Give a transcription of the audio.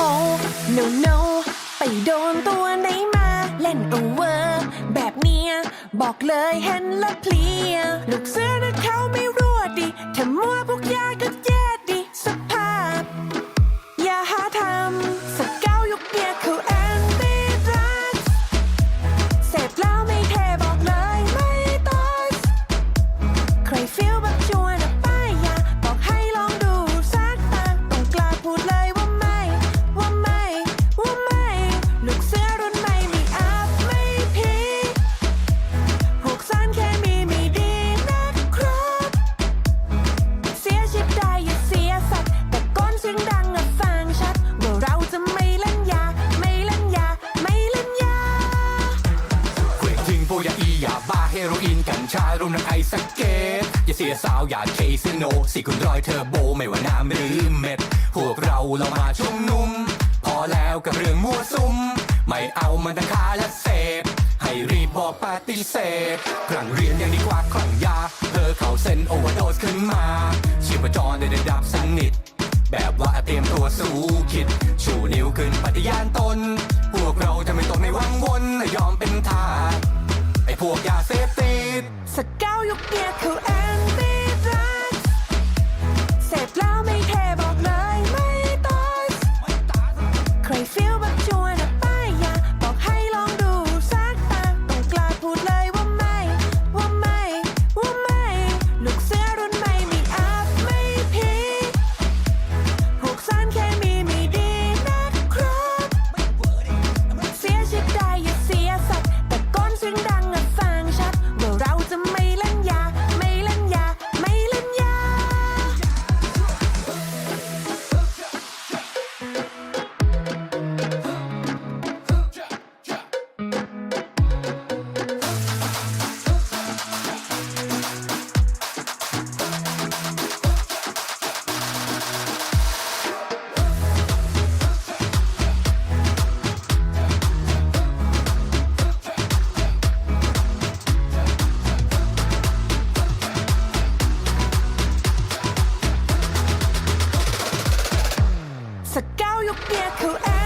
โอ้ no no ไปโดนตัวไหนมา เล่นโอเวอร์แบบเนี้ย บอกเลยเห็นแล้วเพลีย ลูกเสือนะเขาไม่รั่วดิถ้ามัวพวกยาก็แย่ โรอีนกัญชารวมทั้งไอสเกตอย่าเสียสาวอย่าเคซิโนสี่คุณรอยเทอร์โบไม่ว่าน้ำหรือเม็ด พวกเราเรามาชุมนุม พอแล้วกับเรื่องมั่วซุม ไม่เอามันทั้งค้าและเสพ ให้รีบบอกปฏิเสธครั้งเรียนยังดีกว่าครั้งยา เธอเข้าเส้นโอเวอร์โดสขึ้นมาชีพจรได้ดับสนิทแบบว่าเตรียมตัวสู้คิด สเกาว สเกาวยุคเนี้ยเขาแอ